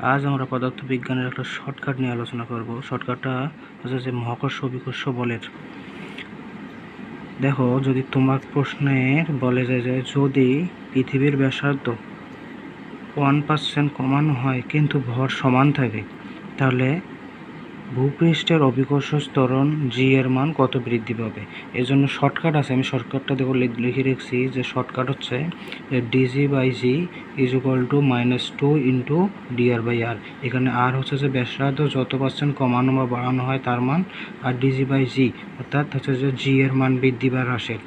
আজ আমরা পদার্থবিজ্ঞানের একটা শর্টকাট নিয়ে আলোচনা করব। শর্টকাটটা হচ্ছে যে মহাকর্ষ বিকর্ষ বলের। দেখো, যদি তোমার প্রশ্নের বলে যায় যে যদি পৃথিবীর ব্যাসার্ধ ওয়ান পার্সেন্ট কমানো হয় কিন্তু ভর সমান থাকে, তাহলে ভূপৃষ্ঠের অভিকর্ষ স্তরণ জি এর মান কত বৃদ্ধি পাবে? এই জন্য শর্টকাট আছে, আমি শর্টকাটটা দেখো লিখে রেখেছি যে শর্টকাট হচ্ছে DG by G is equal to minus two into DR by R এখানে আর হচ্ছে যে ব্যাসার্ধ, যত পার্সেন্ট কমানো বা বাড়ানো হয় তার মান, আর ডিজি বাই জি অর্থাৎ হচ্ছে যে জি এর মান বৃদ্ধি বা হ্রাসের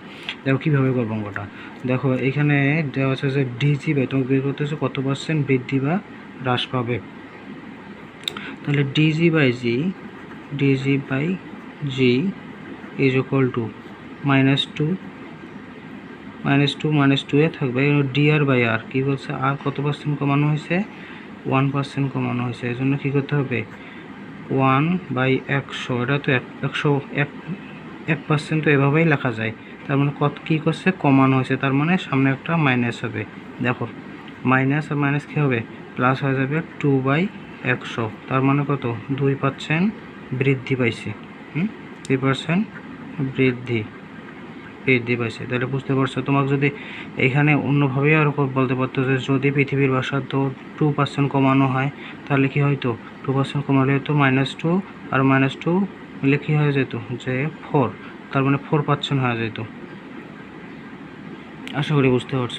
দেখো কীভাবে করব অঙ্কটা? দেখো, এখানে দেওয়া আছে যে ডিজি বাই তোমাকে বের করতে হচ্ছে কত পার্সেন্ট বৃদ্ধি বা হ্রাস পাবে। তাহলে DG by G DG by G is equal to minus two minus two minus two এ থাকবে ডিআর বাই আর কী বলছে আর কত পার্সেন্ট কমানো হয়েছে? ওয়ান পার্সেন্ট কমানো হয়েছে, এই জন্য কী করতে হবে? ওয়ান বাই একশো, এটা তো এক, একশো, এক এক পার্সেন্ট তো এভাবেই লেখা যায়, তার মানে কত, কী করছে? কমানো হয়েছে, তার মানে সামনে একটা মাইনাস হবে, দেখো মাইনাস আর মাইনাস কী হবে? প্লাস হয়ে যাবে টু বাই একশো। তার মানে কত? দুই পার্সেন্ট বৃদ্ধি পাইছে। দুই পার্সেন্ট বৃদ্ধি। বৃদ্ধি পাইছে। তাহলে বুঝতে পারছ, তোমাকে যদি এখানে অন্যভাবেই আর বলতে পারতো যে যদি পৃথিবীর ব্যাসার্ধ টু পার্সেন্ট কমানো হয়, তাহলে কি হয়তো? টু পার্সেন্ট কমালে হয়তো মাইনাস টু আর মাইনাস টু মিলে কী হয়ে যেত? যে ফোর তার মানে ফোর পার্সেন্ট হয়ে যেত। আশা করি বুঝতে পারছ।